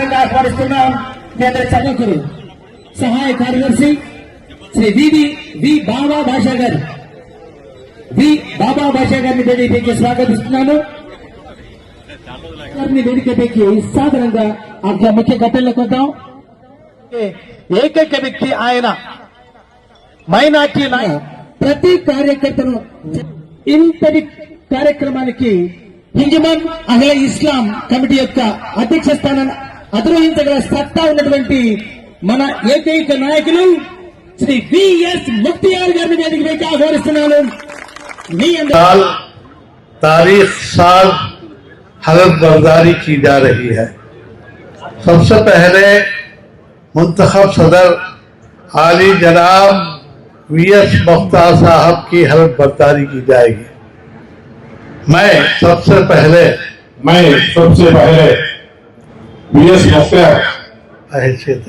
సాదరంగా ఆహ్వానిస్తున్నాం. కేంద్ర చదువుకురు సహాయ కార్యదర్శి శ్రీ వివి వి బాబా భాషా గారు వి బాబా భాషా గారిని వేదికపైకి స్వాగతిస్తున్నాను. గారిని వేదికపైకి సాదరంగా ఆ ముఖ్య ఘట్టంలోకి వద్దాం. ఏకైక వ్యక్తి ఆయన మైనార్టీ ప్రతి కార్యకర్తను ఇంతటి కార్యక్రమానికి హింజమన్ అహ్ల ఇస్లాం కమిటీ యొక్క అధ్యక్ష స్థానాన్ని అధిరోహించగల సత్తా ఉన్నటువంటి మన ఏకైక నాయకులు శ్రీ విఎస్ ముక్తియార్ గారిని వేదిక పైకి ఆహ్వానిస్తున్నాను మీ అందరూ साल तारीख साल हलफ बर्दारी की जा रही है सबसे पहले मुंतखब सदर आली जनाब वी एस मुख्तार साहब की हलफ बर्दारी की जाएगी मैं सबसे पहले मैं सबसे पहले बी एस मुख्तार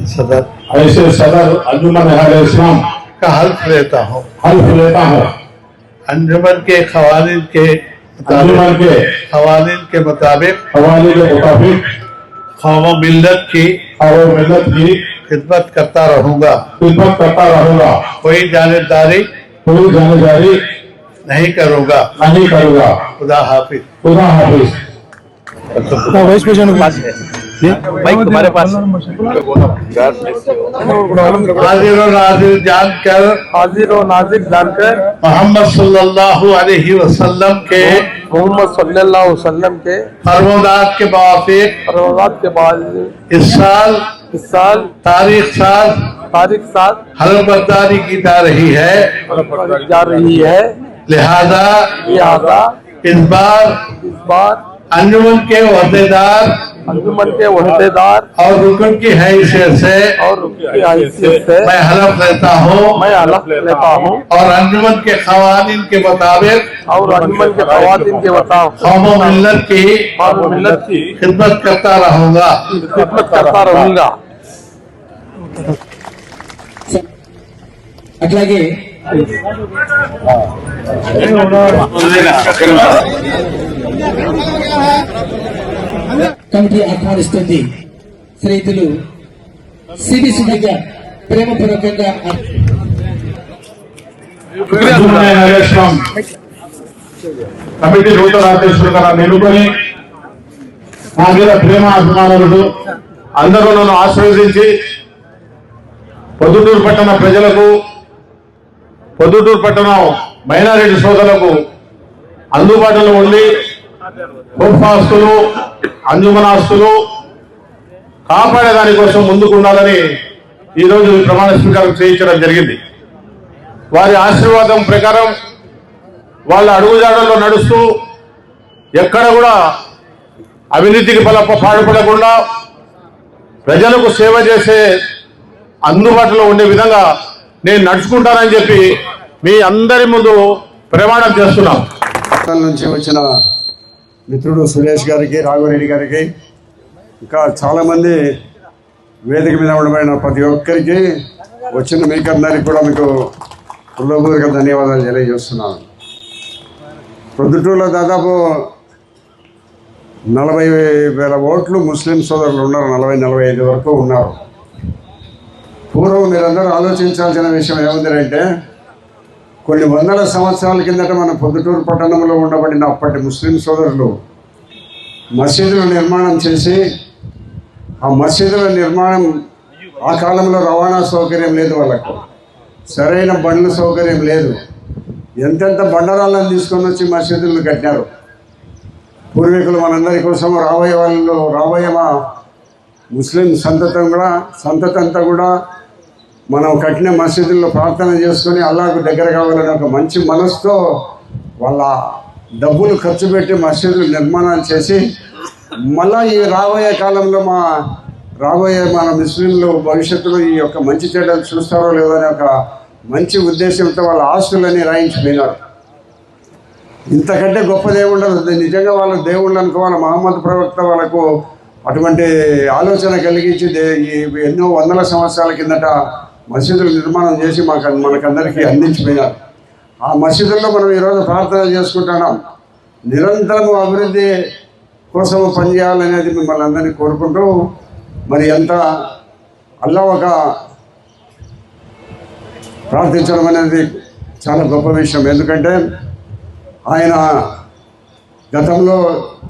सदर ऐसे सदर अंजुमन इस्लाम। का हल्फ लेता हूँ। हल्फ लेता हूँ। अंजुमन के खवानीन के अंजुमन के खवानीन के मुताबिक हवाले के मुताबिक कौम मिल्लत की और मिलत की खिदमत करता रहूँगा। खिदमत करता रहूँगा। कोई जानबदारी कोई जानकारी नहीं करूँगा। नहीं करूँगा। खुदा हाफिज। खुदा हाफिज। हाजिर और नाजिर जानकर हाजिर और नाजिर जानकर मोहम्मद सल्लल्लाहु अलैहि वसल्लम के मोहम्मद सल्लल्लाहु वसल्लम के फरमोदात के मुआफिक फरमात के बाद इस साल इस साल तारीख साल तारीख हलफबरदारी की जा रही है। जा रही है। लिहाजा लिहाजा इस बार इस बार अंजुमन के अहदेदार अंजुमन के वहदेदार और रुकन की हैसियत से और उनकी हैसियत से मैं हलफ लेता हूँ मैं हलफ लेता हूँ और अंजुमन के खवानीन के मुताबिक और अंजुमन के खवातीन के बताओ कौम मिल्लत की और मिल्लत की खिदमत करता रहूंगा खिदमत करता रहूंगा అట్లాగే కమిటీ ఆహ్వానిస్తుంది. స్నేహితులు సిబి సుబ్బయ్య ప్రేమపూర్వకంగా కమిటీ నూతన అధ్యక్షుడుగా నన్ను ఎన్నుకొని నా మీద ప్రేమ అభిమానులు అందరూ నన్ను ఆశీర్వదించి పొద్దుటూరు పట్టణ ప్రజలకు పొద్దుటూరు పట్టణం మైనారిటీ సోదరులకు అందుబాటులో ఉండి ఆస్తులు అంజుమనాస్తులు కాపాడే దానికోసం ముందుకు ఉండాలని ఈరోజు ప్రమాణ స్వీకారం చేయించడం జరిగింది. వారి ఆశీర్వాదం ప్రకారం వాళ్ళ అడుగుజాడల్లో నడుస్తూ ఎక్కడ కూడా అవినీతికి బల పాడుపడకుండా ప్రజలకు సేవ చేసే అందుబాటులో ఉండే విధంగా నేను నడుచుకుంటానని చెప్పి మీ అందరి ముందు ప్రమాణం చేస్తున్నాం నుంచి వచ్చిన మిత్రుడు సురేష్ గారికి రాఘవరెడ్డి గారికి ఇంకా చాలామంది వేదిక మీద ఉండబడిన ప్రతి ఒక్కరికి వచ్చిన మీకందరికి కూడా మీకు హృదయపూర్వక ధన్యవాదాలు తెలియజేస్తున్నాను. ప్రొద్దుటూరులో దాదాపు నలభై వేల ఓట్లు ముస్లిం సోదరులు ఉన్నారు నలభై నలభై ఐదు వరకు ఉన్నారు. పూర్వం మీరందరూ ఆలోచించాల్సిన విషయం ఏముందంటే కొన్ని వందల సంవత్సరాల కిందట మన పొద్దుటూరు పట్టణంలో ఉండబడిన అప్పటి ముస్లిం సోదరులు మసీదుల నిర్మాణం చేసి ఆ మసీదుల నిర్మాణం ఆ కాలంలో రవాణా సౌకర్యం లేదు వాళ్ళకు. సరైన బండ్ల సౌకర్యం లేదు. ఎంతెంత బండరాళ్ళని తీసుకొని వచ్చి మసీదులను కట్టారు పూర్వీకులు మనందరి కోసం రాబోయే వాళ్ళు రాబోయే మా ముస్లిం సంతతం కూడా సంతతంతా కూడా మనం కట్టిన మసీదుల్లో ప్రార్థన చేసుకొని అల్లాకు దగ్గర కావాలని ఒక మంచి మనసుతో వాళ్ళ డబ్బులు ఖర్చు పెట్టి మసీదులు నిర్మాణాలు చేసి మళ్ళా ఈ రాబోయే కాలంలో మా రాబోయే మన ముస్లింలు భవిష్యత్తులో ఈ యొక్క మంచి చెడ్డలు చూస్తారో లేదో అనే ఒక మంచి ఉద్దేశంతో వాళ్ళ ఆస్తులన్నీ రాయించిపోయినారు ఇంతకంటే గొప్ప దేవుండదు నిజంగా వాళ్ళ దేవుళ్ళు అనుకోవాలి. మహమ్మద్ ప్రవక్త వాళ్ళకు అటువంటి ఆలోచన కలిగించి దే- ఎన్నో వందల సంవత్సరాల కిందట మసీదులు నిర్మాణం చేసి మాకు మనకందరికీ అందించిపోయినారు. ఆ మసీదుల్లో మనం ఈరోజు ప్రార్థన చేసుకుంటున్నాం. నిరంతరము అభివృద్ధి కోసం పనిచేయాలనేది మిమ్మల్ని అందరినీ కోరుకుంటూ మరి ఎంత అల్లా ఒక ప్రార్థించడం అనేది చాలా గొప్ప విషయం. ఎందుకంటే ఆయన గతంలో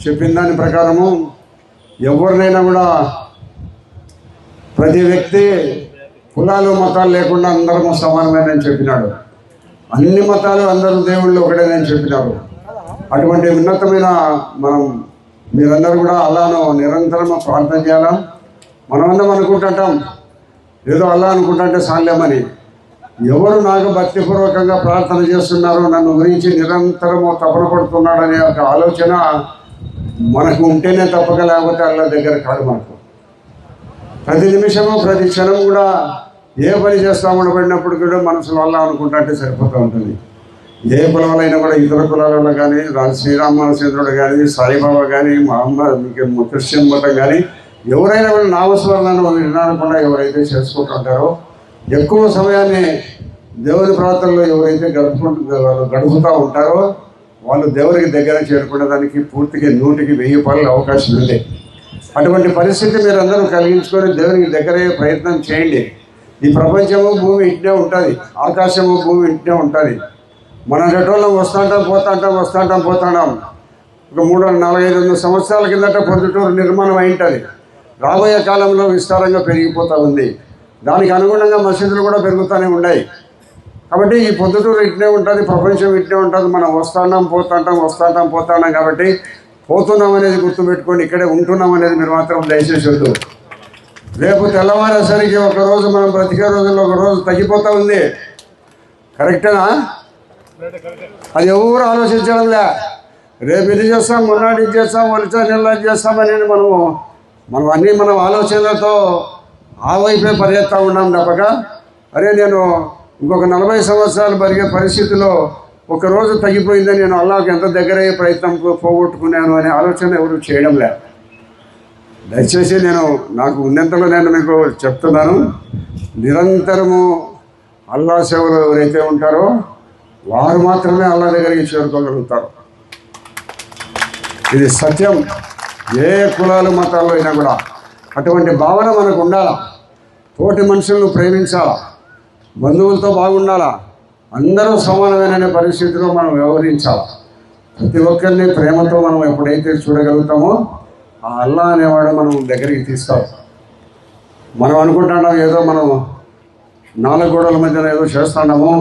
చెప్పిన దాని ప్రకారము ఎవరినైనా కూడా ప్రతి వ్యక్తి కులాలు మతాలు లేకుండా అందరము సమానమేనని చెప్పినాడు. అన్ని మతాలు అందరూ దేవుళ్ళు ఒకటేనని చెప్పినారు అటువంటి ఉన్నతమైన మనం మీరందరూ కూడా అలాను నిరంతరం ప్రార్థన చేయాలా? మనమందరం అనుకుంటుంటాం. ఏదో అలా అనుకుంటుంటే సాల్యమని ఎవరు నాకు భక్తిపూర్వకంగా ప్రార్థన చేస్తున్నారో నన్ను గురించి నిరంతరము తపన పడుతున్నాడనే ఒక ఆలోచన మనకు ఉంటేనే తప్పక లేకపోతే అల్లా దగ్గర కాదు మనకు ప్రతి నిమిషము ప్రతి క్షణం కూడా ఏ పని చేస్తా ఉండబడినప్పుడు కూడా మనసులో వల్ల అనుకుంటుంటే సరిపోతూ ఉంటుంది. ఏ కులాలైనా కూడా ఇతర కులాలలో కానీ రా- శ్రీరామచంద్రుడు కానీ సాయిబాబా కానీ మహమ్మద్ క్రిస్టియన్ మతం కానీ ఎవరైనా కూడా నామస్మరణను వినకుండా ఎవరైతే చేసుకుంటుంటారో ఎక్కువ సమయాన్ని దేవుని ప్రాంతంలో ఎవరైతే గడుపుకుంటు గడుపుతూ ఉంటారో వాళ్ళు దేవునికి దగ్గర చేరుకునేదానికి పూర్తిగా నూటికి వెయ్యి పనులు అవకాశం ఉంది. అటువంటి పరిస్థితి మీరు అందరూ కలిగించుకొని దేవునికి దగ్గరయ్యే ప్రయత్నం చేయండి. ఈ ప్రపంచము భూమి ఇట్నే ఉంటుంది ఆకాశము భూమి ఇట్నే ఉంటుంది. మన రెటోళ్ళం వస్తుంటాం పోతుంటాం వస్తుంటాం పోతుంటాం. ఒక మూడు నాలుగైదు వందల సంవత్సరాల కిందట పొద్దుటూరు నిర్మాణం అయి ఉంటుంది రాబోయే కాలంలో విస్తారంగా పెరిగిపోతూ ఉంది. దానికి అనుగుణంగా మసీదులు కూడా పెరుగుతూనే ఉన్నాయి. కాబట్టి ఈ పొద్దుటూరు ఇట్నే ఉంటుంది ప్రపంచం ఇట్నే ఉంటుంది. మనం వస్తాంటాం పోతాంటాం వస్తాంటాం పోతాంటాం కాబట్టి పోతున్నాం అనేది గుర్తుపెట్టుకోండి ఇక్కడే ఉంటున్నాం అనేది మీరు మాత్రం దయచేసి వద్దు. రేపు తెల్లవారేసరికి ఒక రోజు మనం బ్రతికే రోజుల్లో ఒక రోజు తగ్గిపోతూ ఉంది. కరెక్టేనా? అది ఎవరు ఆలోచించడంలే. రేపు ఇది చేస్తాం మొన్నటి ఇది చేస్తాం వచ్చే నిల్లా ఇది చేస్తామని మనము మనం అన్నీ మనం ఆలోచనలతో ఆ వైపే పరిగెత్తా ఉన్నాం తప్పక. అరే నేను ఇంకొక నలభై సంవత్సరాలు పరిగే పరిస్థితిలో ఒకరోజు తగ్గిపోయిందని నేను అల్లాహకి ఎంత దగ్గరయ్యే ప్రయత్నం పోగొట్టుకున్నాను అనే ఆలోచన ఎవరు చేయడం లేదు. దయచేసి నేను నాకు ఉన్నంతలో నేను మీకు చెప్తున్నాను నిరంతరము అల్లా సేవలు ఎవరైతే ఉంటారో వారు మాత్రమే అల్లా దగ్గరికి చేరుకోగలుగుతారు. ఇది సత్యం. ఏ కులాలు మతాల్లో అయినా కూడా అటువంటి భావన మనకు ఉండాలా? తోటి మనుషులను ప్రేమించాలా? బంధువులతో బాగుండాలా? అందరూ సమానమైన పరిస్థితిలో మనం వ్యవహరించాలి. ప్రతి ఒక్కరిని ప్రేమతో మనం ఎప్పుడైతే చూడగలుగుతామో ఆ అల్లా అనేవాడు మనం దగ్గరికి తీసుకోవాలి మనం అనుకుంటున్నాం ఏదో మనం నాలుగు గోడల మధ్యన ఏదో చేస్తున్నాము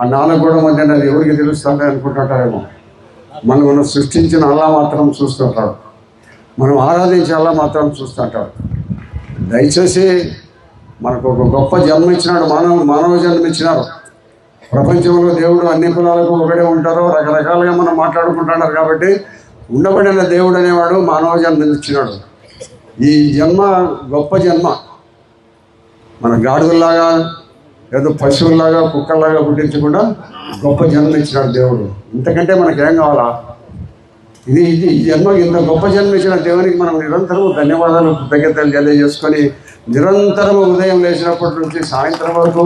ఆ నాలుగు గోడల మధ్యన అది ఎవరికి తెలుస్తుంది అనుకుంటుంటారేమో. మనం మనం సృష్టించిన అల్లా మాత్రం చూస్తుంటాడు. మనం ఆరాధించే అల్లా మాత్రం చూస్తుంటాడు. దయచేసి మనకు ఒక గొప్ప జన్మ ఇచ్చినాడు మానవ మానవ జన్మ ఇచ్చినారు. ప్రపంచంలో దేవుడు అన్ని కులాలకు ఒకడే ఉంటారో. రకరకాలుగా మనం మాట్లాడుకుంటున్నారు కాబట్టి ఉండబడిన దేవుడు అనేవాడు మానవ జన్మ ఇచ్చినాడు. ఈ జన్మ గొప్ప జన్మ. మన గాడుదల్లాగా ఏదో పశువుల్లాగా కుక్కల్లాగా పుట్టించకుండా గొప్ప జన్మ ఇచ్చినాడు దేవుడు. ఇంతకంటే మనకేం కావాలా? ఇది ఇది జన్మ ఇంత గొప్ప జన్మ ఇచ్చిన దేవునికి మనం నిరంతరం ధన్యవాదాలు కృతజ్ఞతలు తెలియజేసుకొని నిరంతరం ఉదయం లేచినప్పటి నుంచి సాయంత్రం వరకు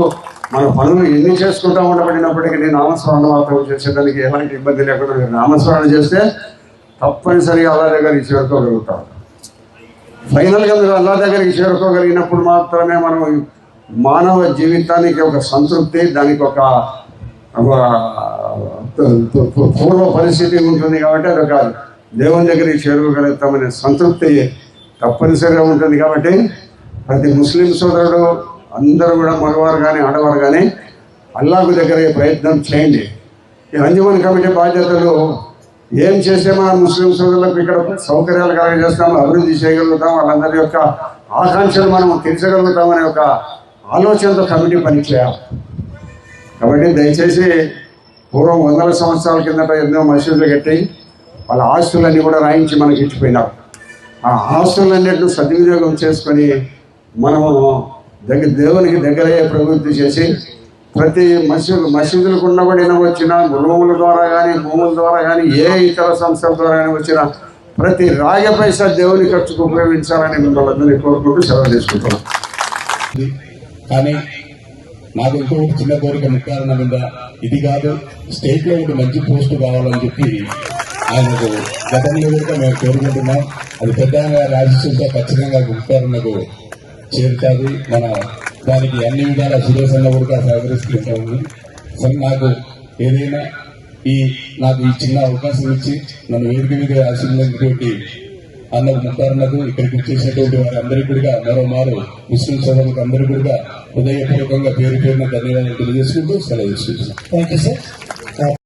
మన పనులు ఎన్ని చేసుకుంటా ఉండబడినప్పటికీ నేను నామస్మరణ మాత్రం చేసేదానికి ఎలాంటి ఇబ్బంది లేకుండా మీరు నామస్మరణ చేస్తే తప్పనిసరిగా అల్లా దగ్గరికి చేరుకోగలుగుతాం. ఫైనల్గా మీరు అల్లా దగ్గరికి చేరుకోగలిగినప్పుడు మాత్రమే మనం మానవ జీవితానికి ఒక సంతృప్తి దానికి ఒక పూర్వ పరిస్థితి ఉంటుంది కాబట్టి అది ఒక దేవుని దగ్గరికి చేరుకోగలుగుతామనే సంతృప్తి తప్పనిసరిగా ఉంటుంది కాబట్టి ప్రతి ముస్లిం సోదరుడు అందరూ కూడా మగవారు కానీ ఆడవారు కానీ అల్లాకు దగ్గర ప్రయత్నం చేయండి. ఈ అంజుమన్ కమిటీ బాధ్యతలు ఏం చేస్తే మన ముస్లిం సోదరులకు ఇక్కడ సౌకర్యాలు కలగజేస్తాం అభివృద్ధి చేయగలుగుతాం వాళ్ళందరి యొక్క ఆకాంక్షలు మనం తీర్చగలుగుతామనే ఒక ఆలోచనతో కమిటీ పనిచేయాలి. కాబట్టి దయచేసి పూర్వం వందల సంవత్సరాల కిందట ఎన్నో మసీదులు కట్టి వాళ్ళ ఆస్తులన్నీ కూడా రాయించి మనకి ఇచ్చిపోయినారు ఆ ఆస్తులన్నింటినీ సద్వినియోగం చేసుకొని మనము దగ్గర దేవునికి దగ్గరయ్యే ప్రవృత్తి చేసి ప్రతి మసీదు మసీదులకు ఉండబడిన వచ్చిన రూముల ద్వారా కానీ భూముల ద్వారా కానీ ఏ ఇతర సంస్థల ద్వారా కానీ వచ్చిన ప్రతి రాజ పైసా దేవుని ఖర్చుకు ఉపయోగించాలని మిమ్మల్ని అందరినీ కోరుకుంటూ సెలవు తీసుకుంటున్నాం. కానీ నాకు ఇంకొకటి చిన్న కోరిక ముఖ్యాలన్న మీద ఇది కాదు. స్టేట్లో ఒక మంచి పోస్ట్ కావాలని చెప్పి ఆయనకు గతంలో కూడా మేము కోరుకుంటున్నాం. అది పెద్ద రాజకీయంతో ఖచ్చితంగా గుప్తారునకు చేరుతుంది. మన దానికి అన్ని విధాల సురేషంగా కూడా సహకరిస్తుంటాము సరే నాకు ఏదైనా ఈ నాకు ఈ చిన్న అవకాశం ఇచ్చి నన్ను వేదిక మీద ఆశీర్వదించినటువంటి అన్నకు ముఖారులకు ఇక్కడికి వచ్చేసినటువంటి వారందరికీ కూడా మరో మారు ముస్లిం సోదరులకు అందరికీ కూడా హృదయపూర్వకంగా పేరు పేరున ధన్యవాదాలు తెలియజేసుకుంటూ సెలవు తీసుకుంటున్నాను థ్యాంక్ యూ సార్